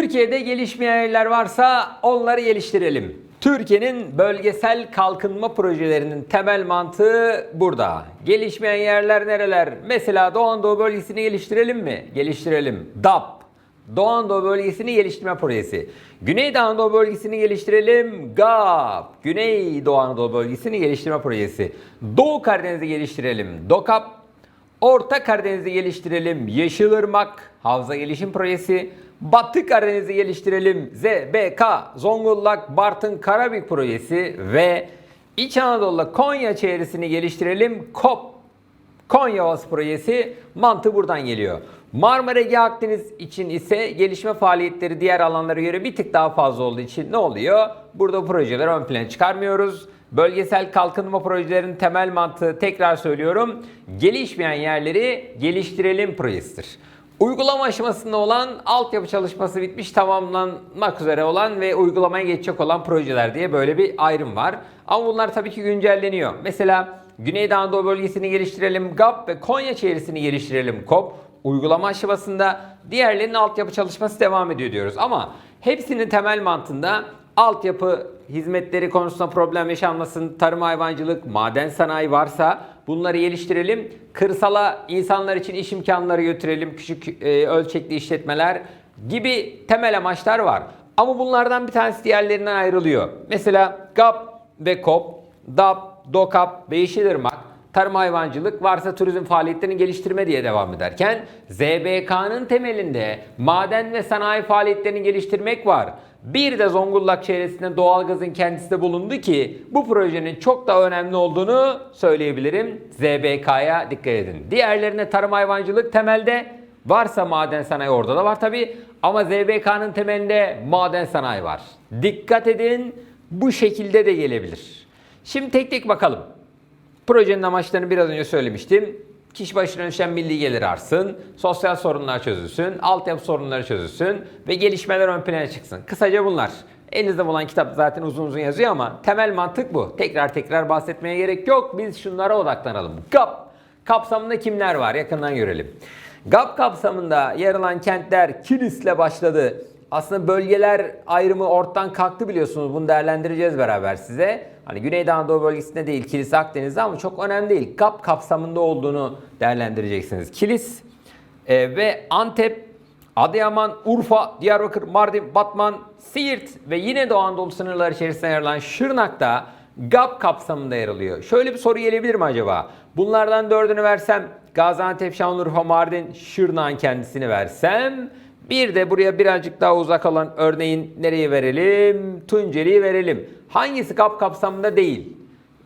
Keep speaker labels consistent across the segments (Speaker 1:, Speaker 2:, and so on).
Speaker 1: Türkiye'de gelişmeyen yerler varsa onları geliştirelim. Türkiye'nin bölgesel kalkınma projelerinin temel mantığı burada. Gelişmeyen yerler nereler? Mesela Doğu Anadolu bölgesini geliştirelim mi? Geliştirelim. DAP. Doğu Anadolu bölgesini geliştirme projesi. Güneydoğu Anadolu bölgesini geliştirelim. GAP. Güneydoğu Anadolu bölgesini geliştirme projesi. Doğu Karadeniz'i geliştirelim. DOKAP. Orta Karadeniz'i geliştirelim. Yeşilırmak Havza Gelişim Projesi. Batı Karadeniz'i geliştirelim. ZBK Zonguldak Bartın Karabük Projesi ve İç Anadolu'da Konya çevresini geliştirelim. KOP Konya Ovası projesi mantığı buradan geliyor. Marmara Ege Akdeniz için ise gelişme faaliyetleri diğer alanlara göre bir tık daha fazla olduğu için ne oluyor? Burada bu projeleri ön plana çıkarmıyoruz. Bölgesel kalkınma projelerinin temel mantığı tekrar söylüyorum. Gelişmeyen yerleri geliştirelim projesidir. Uygulama aşamasında olan altyapı çalışması bitmiş tamamlanmak üzere olan ve uygulamaya geçecek olan projeler diye böyle bir ayrım var. Ama bunlar tabii ki güncelleniyor. Mesela Güneydoğu Anadolu bölgesini geliştirelim GAP ve Konya çevresini geliştirelim KOP. Uygulama aşamasında diğerlerinin altyapı çalışması devam ediyor diyoruz. Ama hepsinin temel mantığında altyapı hizmetleri konusunda problem yaşanmasın, tarım hayvancılık, maden sanayi varsa bunları geliştirelim. Kırsala insanlar için iş imkanları götürelim, küçük e, ölçekli işletmeler gibi temel amaçlar var. Ama bunlardan bir tanesi diğerlerinden ayrılıyor. Mesela GAP ve KOP, DAP, DOKAP ve Yeşilırmak tarım hayvancılık varsa turizm faaliyetlerini geliştirme diye devam ederken ZBK'nın temelinde maden ve sanayi faaliyetlerini geliştirmek var. Bir de Zonguldak çevresinde doğalgazın kendisi de bulundu ki bu projenin çok da önemli olduğunu söyleyebilirim. ZBK'ya dikkat edin. Diğerlerine tarım hayvancılık temelde varsa maden sanayi orada da var tabi ama ZBK'nın temelinde maden sanayi var. Dikkat edin bu şekilde de gelebilir. Şimdi tek tek bakalım. Projenin amaçlarını biraz önce söylemiştim. Kişi başına düşen milli gelir artsın, sosyal sorunlar çözülsün, altyapı sorunları çözülsün ve gelişmeler ön plana çıksın. Kısaca bunlar. Elinizde bulan kitap zaten uzun uzun yazıyor ama temel mantık bu. Tekrar tekrar bahsetmeye gerek yok. Biz şunlara odaklanalım. GAP kapsamında kimler var? Yakından görelim. GAP kapsamında yer alan kentler Kilis'le başladı. Aslında bölgeler ayrımı ortadan kalktı biliyorsunuz. Bunu değerlendireceğiz beraber size. Hani Güneydoğu Anadolu bölgesinde değil, Kilis Akdeniz'de ama çok önemli değil. GAP kapsamında olduğunu değerlendireceksiniz. Kilis e, ve Antep, Adıyaman, Urfa, Diyarbakır, Mardin, Batman, Siirt ve yine Doğu Anadolu sınırları içerisinde yer alan Şırnak'ta GAP kapsamında yer alıyor. Şöyle bir soru gelebilir mi acaba? Bunlardan dördünü versem Gaziantep, Şanlıurfa, Mardin, Şırnak'ın kendisini versem bir de buraya birazcık daha uzak olan örneğin nereye verelim? Tunceli'yi verelim. Hangisi kap kapsamında değil?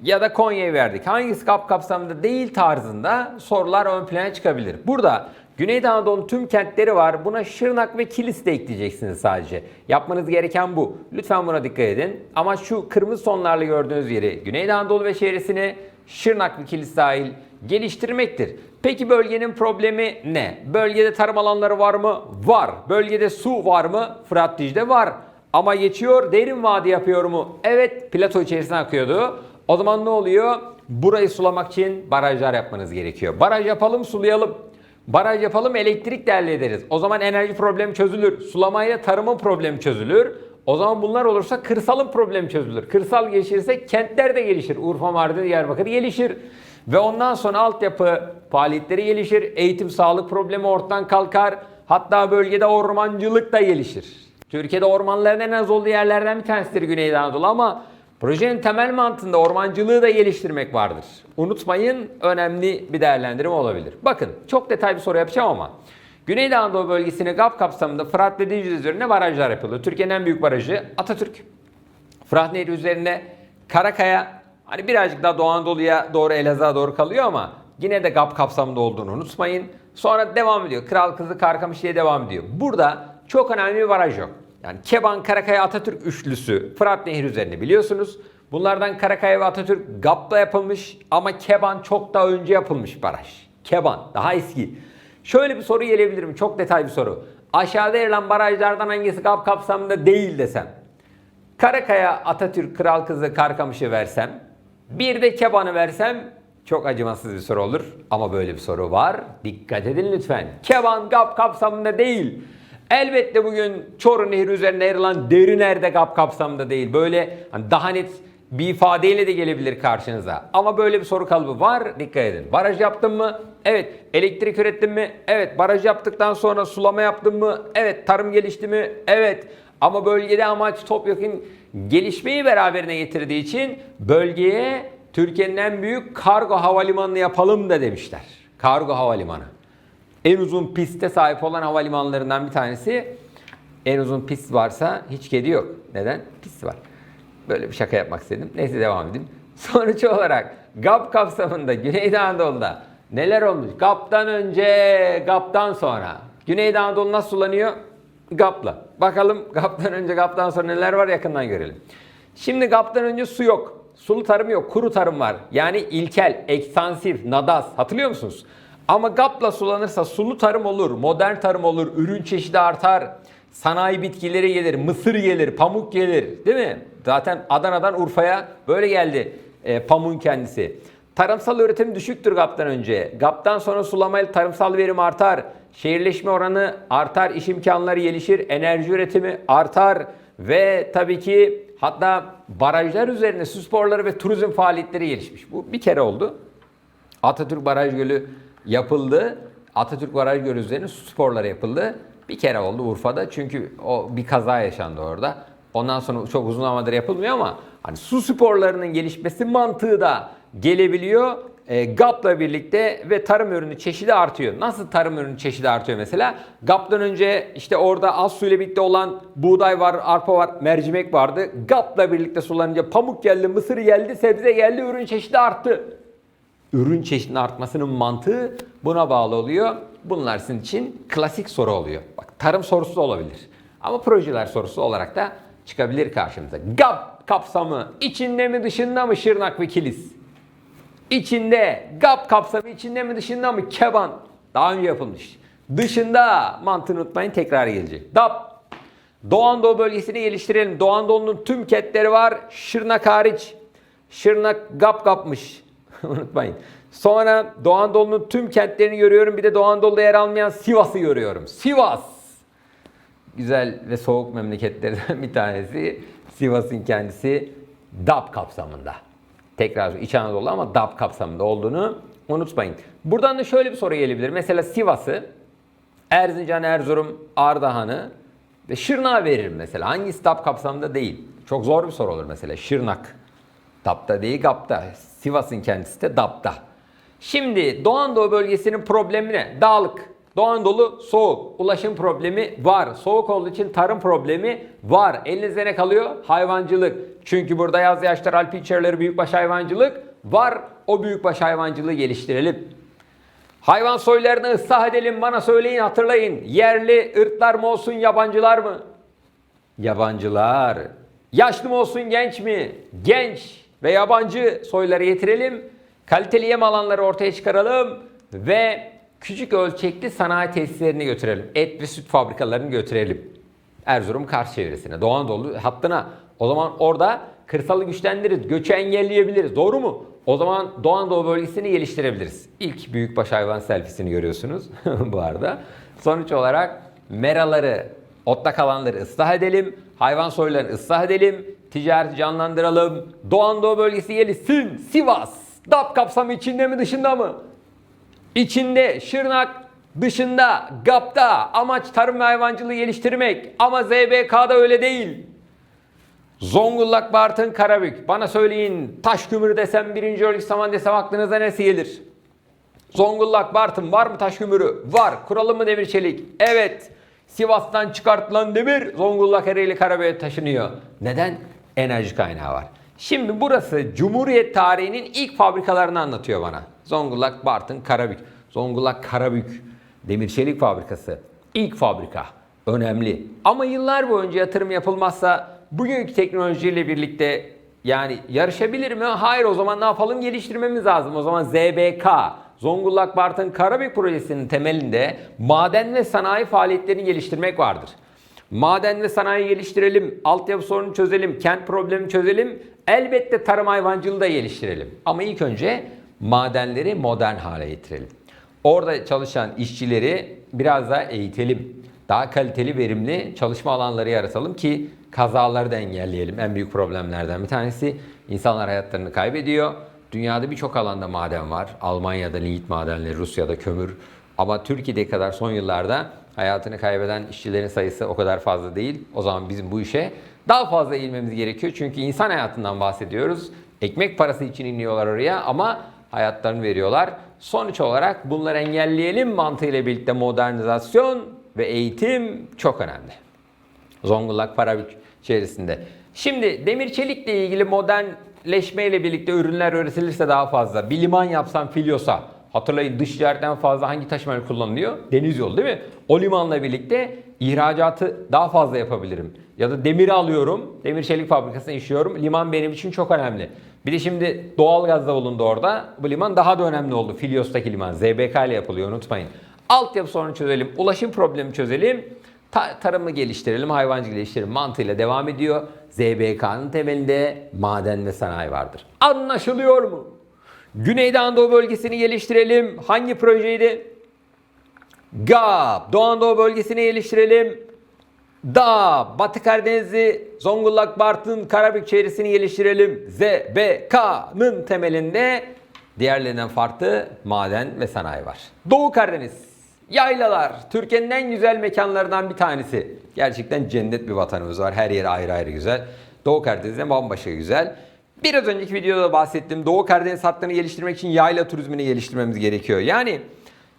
Speaker 1: Ya da Konya'yı verdik. Hangisi kap kapsamında değil tarzında sorular ön plana çıkabilir. Burada Güneydoğu Anadolu'nun tüm kentleri var. Buna Şırnak ve Kilis de ekleyeceksiniz sadece. Yapmanız gereken bu. Lütfen buna dikkat edin. Ama şu kırmızı sonlarla gördüğünüz yeri Güneydoğu Anadolu ve çevresini Şırnak ve Kilis dahil geliştirmektir. Peki bölgenin problemi ne? Bölgede tarım alanları var mı? Var. Bölgede su var mı? Fırat Dicle var. Ama geçiyor derin vadi yapıyor mu? Evet plato içerisine akıyordu. O zaman ne oluyor? Burayı sulamak için barajlar yapmanız gerekiyor. Baraj yapalım sulayalım. Baraj yapalım elektrik de ederiz. O zaman enerji problemi çözülür. Sulamayla tarımın problemi çözülür. O zaman bunlar olursa kırsalın problemi çözülür. Kırsal gelişirse kentler de gelişir. Urfa, Mardin, Diyarbakır gelişir. Ve ondan sonra altyapı faaliyetleri gelişir. Eğitim, sağlık problemi ortadan kalkar. Hatta bölgede ormancılık da gelişir. Türkiye'de ormanların en az olduğu yerlerden bir tanesidir Güneydoğu Anadolu ama projenin temel mantığında ormancılığı da geliştirmek vardır. Unutmayın önemli bir değerlendirme olabilir. Bakın çok detaylı bir soru yapacağım ama Güneydoğu Anadolu bölgesine GAP kapsamında Fırat ve Dicle üzerine barajlar yapılıyor. Türkiye'nin en büyük barajı Atatürk. Fırat Nehri üzerinde Karakaya, hani birazcık daha Doğu Anadolu'ya doğru Elazığ'a doğru kalıyor ama yine de GAP kapsamında olduğunu unutmayın. Sonra devam ediyor. Kral Kızı Karkamış devam ediyor. Burada çok önemli bir baraj yok. Yani Keban, Karakaya, Atatürk üçlüsü Fırat Nehri üzerinde biliyorsunuz. Bunlardan Karakaya ve Atatürk GAP'la yapılmış ama Keban çok daha önce yapılmış baraj. Keban daha eski. Şöyle bir soru gelebilir mi? Çok detay bir soru. Aşağıda verilen barajlardan hangisi GAP kapsamında değil desem. Karakaya, Atatürk, Kral Kızı, Karkamış'ı versem, bir de Keban'ı versem çok acımasız bir soru olur. Ama böyle bir soru var. Dikkat edin lütfen. Keban GAP kapsamında değil. Elbette bugün Çoruh Nehri üzerinde yer alan Deriner'de GAP kapsamında değil. Böyle hani daha net bir ifadeyle de gelebilir karşınıza. Ama böyle bir soru kalıbı var. Dikkat edin. Baraj yaptın mı? Evet. Elektrik ürettin mi? Evet. Baraj yaptıktan sonra sulama yaptın mı? Evet. Tarım gelişti mi? Evet. Ama bölgede amaç topyekun gelişmeyi beraberine getirdiği için bölgeye Türkiye'nin en büyük kargo havalimanını yapalım da demişler. Kargo havalimanı. En uzun piste sahip olan havalimanlarından bir tanesi. En uzun pist varsa hiç kedi yok. Neden? Pist var. Böyle bir şaka yapmak istedim. Neyse devam edeyim. Sonuç olarak GAP kapsamında Güneydoğu Anadolu'da neler olmuş? GAP'tan önce, GAP'tan sonra. Güneydoğu Anadolu nasıl sulanıyor? GAP'la. Bakalım GAP'tan önce, GAP'tan sonra neler var yakından görelim. Şimdi GAP'tan önce su yok. Sulu tarım yok, kuru tarım var. Yani ilkel, ekstansif, nadas. Hatırlıyor musunuz? Ama GAP'la sulanırsa sulu tarım olur, modern tarım olur, ürün çeşidi artar, sanayi bitkileri gelir, mısır gelir, pamuk gelir değil mi? Zaten Adana'dan Urfa'ya böyle geldi e, pamuğun kendisi. Tarımsal üretim düşüktür GAP'tan önce. GAP'tan sonra sulamayla tarımsal verim artar. Şehirleşme oranı artar, iş imkanları gelişir, enerji üretimi artar ve tabii ki hatta barajlar üzerine su sporları ve turizm faaliyetleri gelişmiş. Bu bir kere oldu. Atatürk Baraj Gölü yapıldı. Atatürk Baraj Gölü üzerine su sporları yapıldı. Bir kere oldu Urfa'da çünkü o bir kaza yaşandı orada. Ondan sonra çok uzun zamandır yapılmıyor ama hani su sporlarının gelişmesi mantığı da gelebiliyor. E, GAP'la birlikte ve tarım ürünü çeşidi artıyor. Nasıl tarım ürünü çeşidi artıyor mesela? GAP'tan önce işte orada az suyla birlikte olan buğday var, arpa var, mercimek vardı. GAP'la birlikte sulanınca pamuk geldi, mısır geldi, sebze geldi, ürün çeşidi arttı ürün çeşidinin artmasının mantığı buna bağlı oluyor. Bunlar sizin için klasik soru oluyor. Bak tarım sorusu olabilir. Ama projeler sorusu olarak da çıkabilir karşımıza. GAP kapsamı içinde mi dışında mı Şırnak ve Kilis? İçinde GAP kapsamı içinde mi dışında mı Keban? Daha önce yapılmış. Dışında mantığını unutmayın tekrar gelecek. DAP Doğu bölgesini geliştirelim. Doğu Anadolu'nun tüm ketleri var. Şırnak hariç. Şırnak gap kapmış. Unutmayın. Sonra Doğu Anadolu'nun tüm kentlerini görüyorum. Bir de Doğu Anadolu'da yer almayan Sivas'ı görüyorum. Sivas! Güzel ve soğuk memleketlerden bir tanesi. Sivas'ın kendisi DAP kapsamında. Tekrar İç Anadolu ama DAP kapsamında olduğunu unutmayın. Buradan da şöyle bir soru gelebilir. Mesela Sivas'ı, Erzincan, Erzurum, Ardahan'ı ve Şırnak'a veririm mesela. Hangisi DAP kapsamında değil? Çok zor bir soru olur mesela. Şırnak. DAP'ta değil GAP'ta. Sivas'ın kendisi de DAP'ta. Şimdi Doğu Anadolu bölgesinin problemi ne? Dağlık. Doğu Anadolu soğuk. Ulaşım problemi var. Soğuk olduğu için tarım problemi var. Elinizde ne kalıyor? Hayvancılık. Çünkü burada yaz yaşlar alp içerileri büyükbaş hayvancılık var. O büyükbaş hayvancılığı geliştirelim. Hayvan soylarını ıslah edelim bana söyleyin hatırlayın. Yerli ırklar mı olsun yabancılar mı? Yabancılar. Yaşlı mı olsun genç mi? Genç ve yabancı soyları getirelim. Kaliteli yem alanları ortaya çıkaralım ve küçük ölçekli sanayi tesislerini götürelim. Et ve süt fabrikalarını götürelim. Erzurum Kars çevresine, Doğu Anadolu hattına. O zaman orada kırsalı güçlendiririz, göçü engelleyebiliriz. Doğru mu? O zaman Doğu Anadolu bölgesini geliştirebiliriz. İlk büyükbaş hayvan selfiesini görüyorsunuz bu arada. Sonuç olarak meraları, otlak alanları ıslah edelim. Hayvan soylarını ıslah edelim. Ticareti canlandıralım. Doğu Anadolu bölgesi gelişsin. Sivas. DAP kapsamı içinde mi dışında mı? İçinde Şırnak, dışında GAP'ta amaç tarım ve hayvancılığı geliştirmek ama ZBK'da öyle değil. Zonguldak, Bartın, Karabük. Bana söyleyin taş kömürü desem birinci örgü saman desem aklınıza nesi gelir? Zonguldak, Bartın var mı taş kömürü? Var. Kuralım mı demir çelik? Evet. Sivas'tan çıkartılan demir Zonguldak Ereğli Karabük'e taşınıyor. Neden? Enerji kaynağı var. Şimdi burası Cumhuriyet tarihinin ilk fabrikalarını anlatıyor bana. Zonguldak, Bartın, Karabük. Zonguldak, Karabük demir çelik fabrikası. İlk fabrika. Önemli. Ama yıllar boyunca yatırım yapılmazsa bugünkü teknolojiyle birlikte yani yarışabilir mi? Hayır o zaman ne yapalım? Geliştirmemiz lazım. O zaman ZBK, Zonguldak Bartın Karabük projesinin temelinde maden ve sanayi faaliyetlerini geliştirmek vardır. Maden ve sanayi geliştirelim, altyapı sorunu çözelim, kent problemi çözelim. Elbette tarım hayvancılığı da geliştirelim. Ama ilk önce madenleri modern hale getirelim. Orada çalışan işçileri biraz daha eğitelim. daha kaliteli, verimli çalışma alanları yaratalım ki kazaları da engelleyelim. En büyük problemlerden bir tanesi insanlar hayatlarını kaybediyor. Dünyada birçok alanda maden var. Almanya'da lignit madenleri, Rusya'da kömür. Ama Türkiye'de kadar son yıllarda hayatını kaybeden işçilerin sayısı o kadar fazla değil. O zaman bizim bu işe daha fazla eğilmemiz gerekiyor. Çünkü insan hayatından bahsediyoruz. Ekmek parası için iniyorlar oraya ama hayatlarını veriyorlar. Sonuç olarak bunları engelleyelim mantığıyla birlikte modernizasyon ve eğitim çok önemli. Zonguldak Parabük içerisinde. Şimdi demir çelikle ilgili modernleşmeyle birlikte ürünler üretilirse daha fazla. Bir liman yapsam Filyos'a. Hatırlayın dış ticaretten fazla hangi taşımayla kullanılıyor? Deniz yolu değil mi? O limanla birlikte ihracatı daha fazla yapabilirim. Ya da demiri alıyorum, demir çelik fabrikasına işliyorum. Liman benim için çok önemli. Bir de şimdi doğal gaz da bulundu orada. Bu liman daha da önemli oldu. Filyos'taki liman. ZBK ile yapılıyor unutmayın. Altyapı sorunu çözelim, ulaşım problemi çözelim. Ta- tarımı geliştirelim, hayvancılığı geliştirelim mantığıyla devam ediyor. ZBK'nın temelinde maden ve sanayi vardır. Anlaşılıyor mu? Güneydoğu Anadolu bölgesini geliştirelim. Hangi projeydi? GAP. Doğu Anadolu bölgesini geliştirelim. Da Batı Karadeniz'i, Zonguldak, Bartın, Karabük çevresini geliştirelim. ZBK'nın temelinde diğerlerinden farklı maden ve sanayi var. Doğu Karadeniz, yaylalar, Türkiye'nin en güzel mekanlarından bir tanesi. Gerçekten cennet bir vatanımız var. Her yeri ayrı ayrı güzel. Doğu Karadeniz'de bambaşka güzel. Biraz önceki videoda bahsettim. Doğu Karadeniz hatlarını geliştirmek için yayla turizmini geliştirmemiz gerekiyor. Yani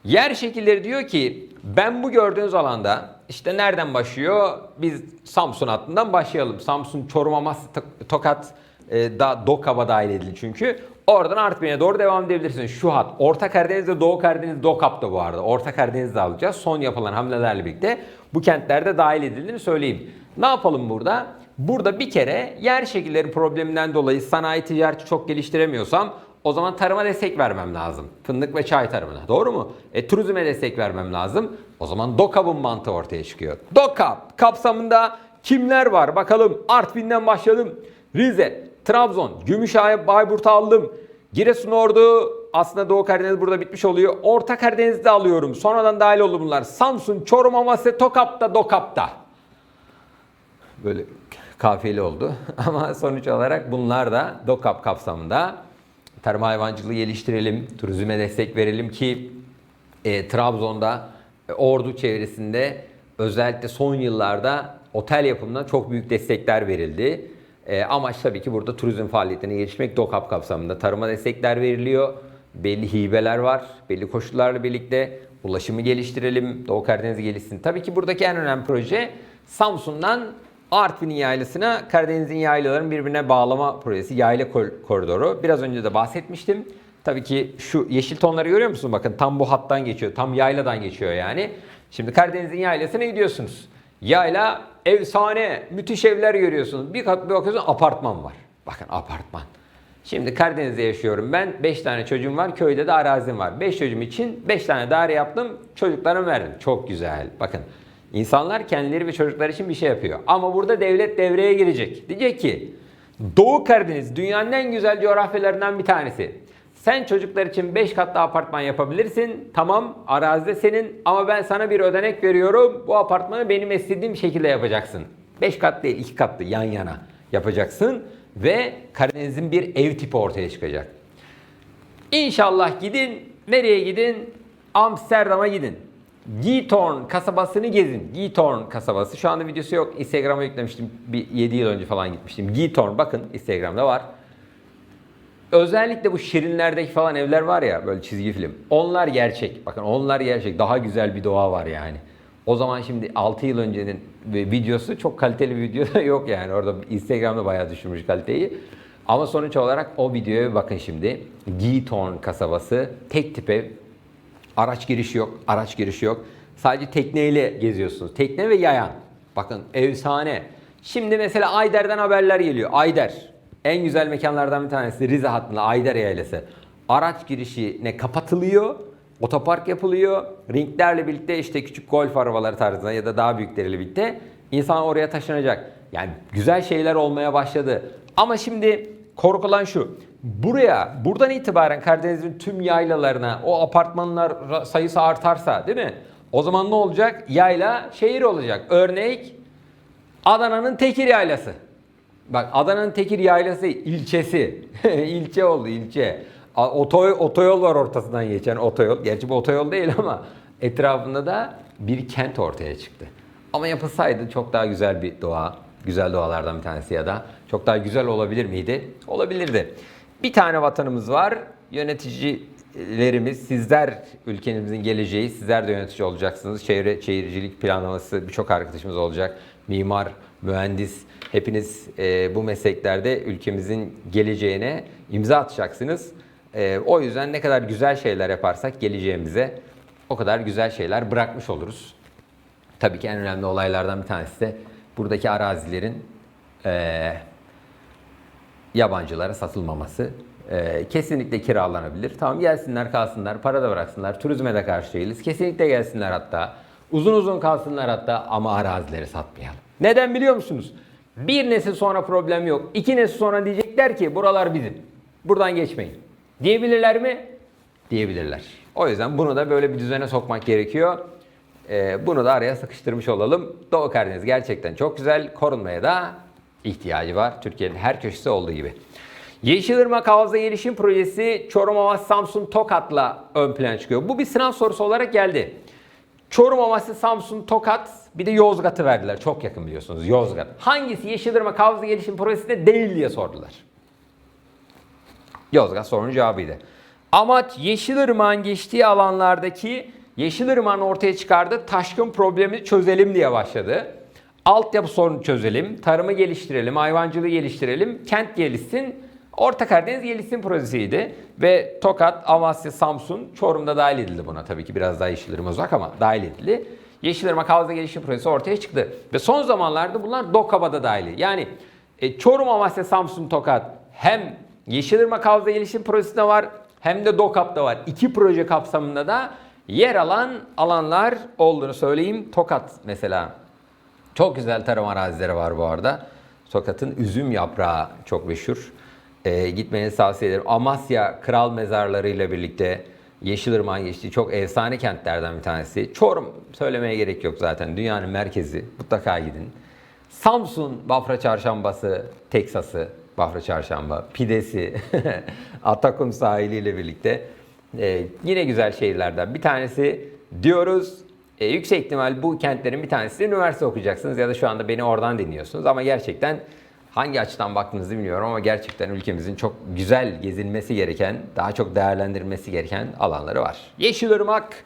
Speaker 1: yer şekilleri diyor ki ben bu gördüğünüz alanda işte nereden başlıyor? Biz Samsun hattından başlayalım. Samsun, Çorum, Amasya, Tok- Tokat, e, da Dokap'a dahil edildi çünkü. Oradan Artvin'e doğru devam edebilirsiniz. Şu hat. Orta Karadeniz'de Doğu Karadeniz Dokap'ta bu arada. Orta Karadeniz'de alacağız. Son yapılan hamlelerle birlikte bu kentlerde dahil edildiğini söyleyeyim. Ne yapalım burada? Burada bir kere yer şekilleri probleminden dolayı sanayi ticareti çok geliştiremiyorsam o zaman tarıma destek vermem lazım. Fındık ve çay tarımına. Doğru mu? E, turizme destek vermem lazım. O zaman DOKAP'ın mantığı ortaya çıkıyor. DOKAP kapsamında kimler var? Bakalım Artvin'den başlayalım. Rize, Trabzon, Gümüşhane, Bayburt'u aldım. Giresun Ordu aslında Doğu Karadeniz burada bitmiş oluyor. Orta Karadeniz'de alıyorum. Sonradan dahil oldu bunlar. Samsun, Çorum, Amasya, Tokap'ta, Dokap'ta. Böyle kafiyeli oldu. Ama sonuç olarak bunlar da DOKAP kapsamında tarım hayvancılığı geliştirelim, turizme destek verelim ki e, Trabzon'da, e, Ordu çevresinde özellikle son yıllarda otel yapımına çok büyük destekler verildi. E, amaç tabii ki burada turizm faaliyetlerini geliştirmek DOKAP kapsamında. Tarıma destekler veriliyor, belli hibeler var, belli koşullarla birlikte ulaşımı geliştirelim, Doğu Karadeniz gelişsin. Tabii ki buradaki en önemli proje Samsun'dan Artvin'in yaylasına Karadeniz'in yaylaların birbirine bağlama projesi, yayla kor- koridoru. Biraz önce de bahsetmiştim. Tabii ki şu yeşil tonları görüyor musunuz? Bakın tam bu hattan geçiyor, tam yayladan geçiyor yani. Şimdi Karadeniz'in yaylasına gidiyorsunuz. Yayla efsane, müthiş evler görüyorsunuz. Bir bir bakıyorsunuz apartman var. Bakın apartman. Şimdi Karadeniz'de yaşıyorum ben. 5 tane çocuğum var. Köyde de arazim var. 5 çocuğum için 5 tane daire yaptım. Çocuklarıma verdim. Çok güzel. Bakın insanlar kendileri ve çocuklar için bir şey yapıyor. Ama burada devlet devreye girecek. Diyecek ki Doğu Karadeniz dünyanın en güzel coğrafyalarından bir tanesi. Sen çocuklar için 5 katlı apartman yapabilirsin. Tamam arazide senin ama ben sana bir ödenek veriyorum. Bu apartmanı benim istediğim şekilde yapacaksın. 5 kat değil 2 katlı yan yana yapacaksın. Ve Karadeniz'in bir ev tipi ortaya çıkacak. İnşallah gidin. Nereye gidin? Amsterdam'a gidin. Giethoorn kasabasını gezin. Giethoorn kasabası. Şu anda videosu yok. Instagram'a yüklemiştim. Bir 7 yıl önce falan gitmiştim. Giethoorn bakın Instagram'da var. Özellikle bu şirinlerdeki falan evler var ya böyle çizgi film. Onlar gerçek. Bakın onlar gerçek. Daha güzel bir doğa var yani. O zaman şimdi 6 yıl öncenin videosu çok kaliteli bir video da yok yani. Orada Instagram'da bayağı düşürmüş kaliteyi. Ama sonuç olarak o videoya bakın şimdi. Giethoorn kasabası. Tek tip ev. Araç girişi yok. Araç girişi yok. Sadece tekneyle geziyorsunuz. Tekne ve yayan. Bakın efsane. Şimdi mesela Ayder'den haberler geliyor. Ayder. En güzel mekanlardan bir tanesi Rize hattında Ayder Yaylası. Araç girişine kapatılıyor. Otopark yapılıyor. Ringlerle birlikte işte küçük golf arabaları tarzında ya da daha büyükleriyle birlikte insan oraya taşınacak. Yani güzel şeyler olmaya başladı. Ama şimdi korkulan şu. Buraya buradan itibaren Karadeniz'in tüm yaylalarına o apartmanlar sayısı artarsa değil mi? O zaman ne olacak? Yayla şehir olacak. Örnek Adana'nın Tekir Yaylası. Bak Adana'nın Tekir Yaylası ilçesi. ilçe oldu ilçe. Otoy, otoyol var ortasından geçen otoyol. Gerçi bu otoyol değil ama etrafında da bir kent ortaya çıktı. Ama yapılsaydı çok daha güzel bir doğa. Güzel doğalardan bir tanesi ya da çok daha güzel olabilir miydi? Olabilirdi. Bir tane vatanımız var. Yöneticilerimiz, sizler ülkemizin geleceği, sizler de yönetici olacaksınız. Çevre, şehircilik planlaması birçok arkadaşımız olacak. Mimar, mühendis, hepiniz e, bu mesleklerde ülkemizin geleceğine imza atacaksınız. E, o yüzden ne kadar güzel şeyler yaparsak geleceğimize o kadar güzel şeyler bırakmış oluruz. Tabii ki en önemli olaylardan bir tanesi de buradaki arazilerin eee, yabancılara satılmaması. Eee, kesinlikle kiralanabilir. Tamam gelsinler kalsınlar, para da bıraksınlar. Turizme de karşı değiliz. Kesinlikle gelsinler hatta. Uzun uzun kalsınlar hatta ama arazileri satmayalım. Neden biliyor musunuz? Bir nesil sonra problem yok. İki nesil sonra diyecekler ki buralar bizim. Buradan geçmeyin. Diyebilirler mi? Diyebilirler. O yüzden bunu da böyle bir düzene sokmak gerekiyor. Ee, bunu da araya sıkıştırmış olalım. Doğu Karadeniz gerçekten çok güzel. Korunmaya da ihtiyacı var. Türkiye'nin her köşesi olduğu gibi. Yeşilırmak Havza Gelişim Projesi Çorum Havas Samsun Tokat'la ön plana çıkıyor. Bu bir sınav sorusu olarak geldi. Çorum Havası, Samsun, Tokat bir de Yozgat'ı verdiler. Çok yakın biliyorsunuz Yozgat. Hangisi Yeşilırmak Havza Gelişim Projesi'nde değil diye sordular. Yozgat sorunun cevabıydı. Amaç Yeşilırmak'ın geçtiği alanlardaki Yeşilırmak'ın ortaya çıkardığı taşkın problemi çözelim diye başladı. Altyapı sorunu çözelim, tarımı geliştirelim, hayvancılığı geliştirelim, kent gelişsin, Orta Karadeniz gelişsin projesiydi. Ve Tokat, Amasya, Samsun, Çorum'da dahil edildi buna. Tabii ki biraz daha Yeşilırmak uzak ama dahil edildi. Yeşilırmak Havza Gelişim Projesi ortaya çıktı. Ve son zamanlarda bunlar DOKAB'a dahil. Yani e, Çorum, Amasya, Samsun, Tokat hem Yeşilırmak Havza Gelişim Projesi'nde var hem de DOKAP'ta var. İki proje kapsamında da yer alan alanlar olduğunu söyleyeyim. Tokat mesela çok güzel tarım arazileri var bu arada. Tokat'ın üzüm yaprağı çok meşhur. Ee, gitmenizi tavsiye ederim. Amasya Kral Mezarları ile birlikte Yeşilırmak'ın geçtiği çok efsane kentlerden bir tanesi. Çorum söylemeye gerek yok zaten. Dünyanın merkezi. Mutlaka gidin. Samsun Bafra Çarşambası, Teksası, Bafra Çarşamba, pidesi, Atakum sahiliyle birlikte e, yine güzel şehirlerden bir tanesi diyoruz. E, yüksek ihtimal bu kentlerin bir tanesi üniversite okuyacaksınız ya da şu anda beni oradan dinliyorsunuz ama gerçekten hangi açıdan baktığınızı bilmiyorum ama gerçekten ülkemizin çok güzel gezilmesi gereken, daha çok değerlendirilmesi gereken alanları var. Yeşilırmak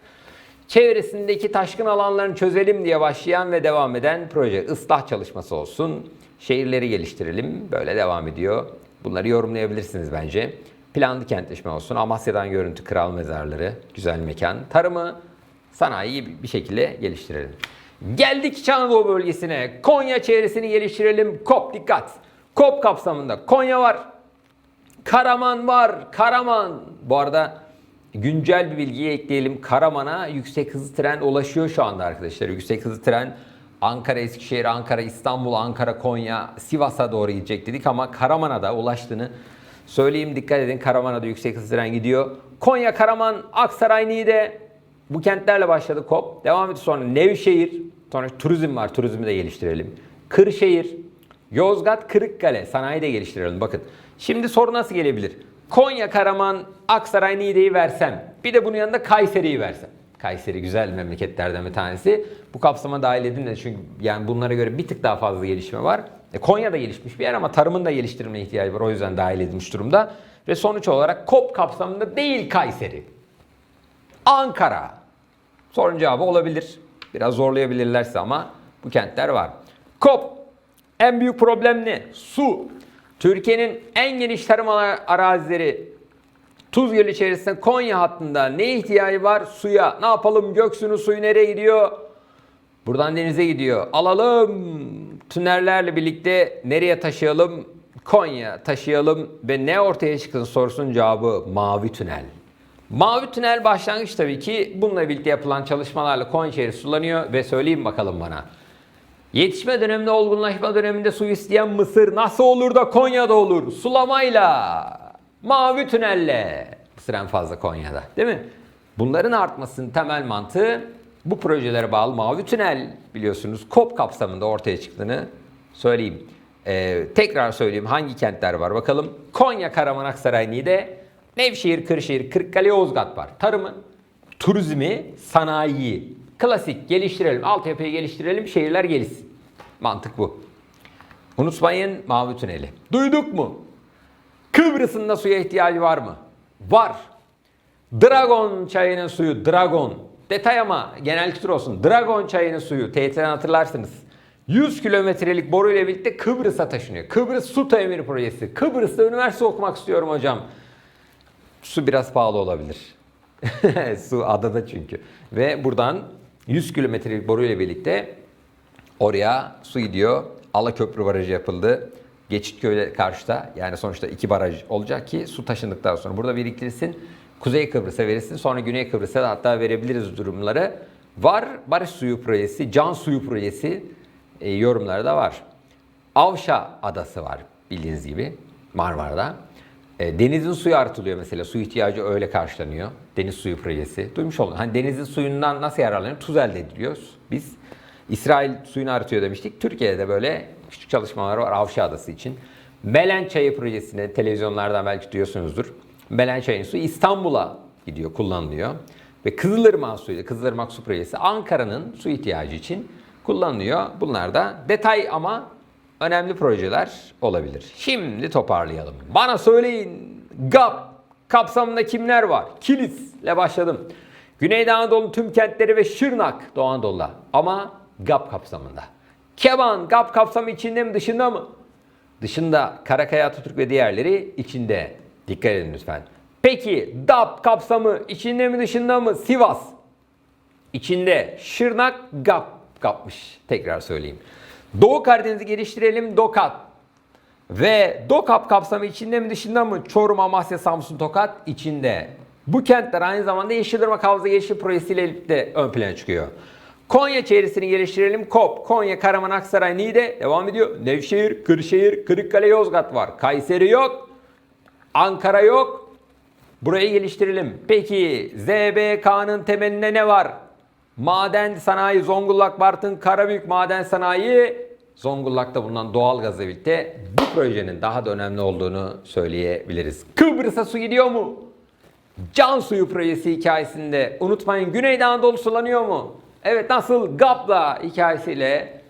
Speaker 1: Çevresindeki taşkın alanlarını çözelim diye başlayan ve devam eden proje ıslah çalışması olsun. Şehirleri geliştirelim. Böyle devam ediyor. Bunları yorumlayabilirsiniz bence. Planlı kentleşme olsun. Amasya'dan görüntü kral mezarları. Güzel mekan. Tarımı, sanayiyi bir şekilde geliştirelim. Geldik İç Anadolu bölgesine. Konya çevresini geliştirelim. KOP dikkat. KOP kapsamında Konya var. Karaman var. Karaman. Bu arada güncel bir bilgiyi ekleyelim. Karaman'a yüksek hızlı tren ulaşıyor şu anda arkadaşlar. Yüksek hızlı tren Ankara, Eskişehir, Ankara, İstanbul, Ankara, Konya, Sivas'a doğru gidecek dedik ama Karaman'a da ulaştığını söyleyeyim. Dikkat edin Karaman'a da yüksek hızlı tren gidiyor. Konya, Karaman, Aksaray, Niğde bu kentlerle başladı KOP. Devam etti sonra Nevşehir, sonra turizm var. Turizmi de geliştirelim. Kırşehir, Yozgat, Kırıkkale sanayi de geliştirelim. Bakın şimdi soru nasıl gelebilir? Konya, Karaman, Aksaray, Niğde'yi versem. Bir de bunun yanında Kayseri'yi versem. Kayseri güzel memleketlerden bir tanesi. Bu kapsama dahil edin de çünkü yani bunlara göre bir tık daha fazla gelişme var. E, Konya da gelişmiş bir yer ama tarımın da geliştirme ihtiyacı var. O yüzden dahil edilmiş durumda. Ve sonuç olarak KOP kapsamında değil Kayseri. Ankara. Sorun cevabı olabilir. Biraz zorlayabilirlerse ama bu kentler var. KOP. En büyük problem ne? Su. Türkiye'nin en geniş tarım ara- arazileri Tuz Gölü içerisinde Konya hattında ne ihtiyacı var? Suya. Ne yapalım? Göksu'nun suyu nereye gidiyor? Buradan denize gidiyor. Alalım. Tünellerle birlikte nereye taşıyalım? Konya taşıyalım ve ne ortaya çıksın sorusunun cevabı mavi tünel. Mavi tünel başlangıç tabii ki bununla birlikte yapılan çalışmalarla Konya şehri sulanıyor ve söyleyeyim bakalım bana. Yetişme döneminde, olgunlaşma döneminde su isteyen Mısır nasıl olur da Konya'da olur? Sulamayla, mavi tünelle. Mısır en fazla Konya'da değil mi? Bunların artmasının temel mantığı bu projelere bağlı Mavi Tünel biliyorsunuz KOP kapsamında ortaya çıktığını söyleyeyim. Ee, tekrar söyleyeyim hangi kentler var bakalım. Konya, Karaman, Aksaray, Niğde, Nevşehir, Kırşehir, Kırıkkale, Yozgat var. Tarımı, turizmi, sanayiyi, klasik geliştirelim, altyapıyı geliştirelim, şehirler gelişsin. Mantık bu. Unutmayın Mavi Tüneli. Duyduk mu? Kıbrıs'ın da suya ihtiyacı var mı? Var. Dragon çayının suyu, Dragon. Detay ama genel kültür olsun. Dragon çayının suyu, TYT'den hatırlarsınız. 100 kilometrelik boru ile birlikte Kıbrıs'a taşınıyor. Kıbrıs Su Temiri Projesi. Kıbrıs'ta üniversite okumak istiyorum hocam. Su biraz pahalı olabilir. Su adada çünkü. Ve buradan 100 kilometrelik boru ile birlikte oraya su gidiyor. Alaköprü Barajı yapıldı. Geçitköy'le karşıda yani sonuçta iki baraj olacak ki su taşındıktan sonra burada biriktirilsin. Kuzey Kıbrıs'a verilsin. Sonra Güney Kıbrıs'a da hatta verebiliriz durumları. Var barış suyu projesi, can suyu projesi e, yorumları da var. Avşa adası var bildiğiniz gibi Marmara'da. E, denizin suyu artılıyor mesela. Su ihtiyacı öyle karşılanıyor. Deniz suyu projesi. Duymuş oldun. Hani denizin suyundan nasıl yararlanıyor? Tuz elde ediliyoruz biz. İsrail suyunu artıyor demiştik. Türkiye'de de böyle küçük çalışmalar var Avşa Adası için. Melen Çayı projesini televizyonlardan belki duyuyorsunuzdur. Melen Çayı'nın suyu İstanbul'a gidiyor, kullanılıyor. Ve Kızılırmak suyu, Kızılırmak su projesi Ankara'nın su ihtiyacı için kullanılıyor. Bunlar da detay ama önemli projeler olabilir. Şimdi toparlayalım. Bana söyleyin GAP kapsamında kimler var? Kilis'le başladım. Güneydoğu Anadolu'nun tüm kentleri ve Şırnak Doğu Anadolu'da ama GAP kapsamında. Keban GAP kapsamı içinde mi dışında mı? Dışında Karakaya Atatürk ve diğerleri içinde. Dikkat edin lütfen. Peki DAP kapsamı içinde mi dışında mı? Sivas. İçinde Şırnak GAP kapmış. Tekrar söyleyeyim. Doğu Karadeniz'i geliştirelim DOKAT. Ve DOKAP kapsamı içinde mi dışında mı? Çorum, Amasya, Samsun, Tokat içinde. Bu kentler aynı zamanda Yeşilırmak Havza Yeşil Projesi ile birlikte ön plana çıkıyor. Konya çevresini geliştirelim. KOP, Konya, Karaman, Aksaray, Niğde devam ediyor. Nevşehir, Kırşehir, Kırıkkale, Yozgat var. Kayseri yok. Ankara yok. Burayı geliştirelim. Peki ZBK'nın temelinde ne var? Maden sanayi Zonguldak, Bartın, Karabük maden sanayi Zonguldak'ta bulunan doğal gazla birlikte bu projenin daha da önemli olduğunu söyleyebiliriz. Kıbrıs'a su gidiyor mu? Can suyu projesi hikayesinde unutmayın Güneydoğu Anadolu sulanıyor mu? Evet nasıl GAP'la hikayesiyle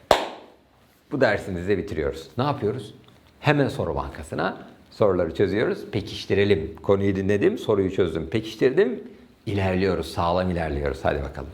Speaker 1: bu dersimizi de bitiriyoruz. Ne yapıyoruz? Hemen soru bankasına soruları çözüyoruz. Pekiştirelim. Konuyu dinledim, soruyu çözdüm, pekiştirdim. İlerliyoruz, sağlam ilerliyoruz. Hadi bakalım.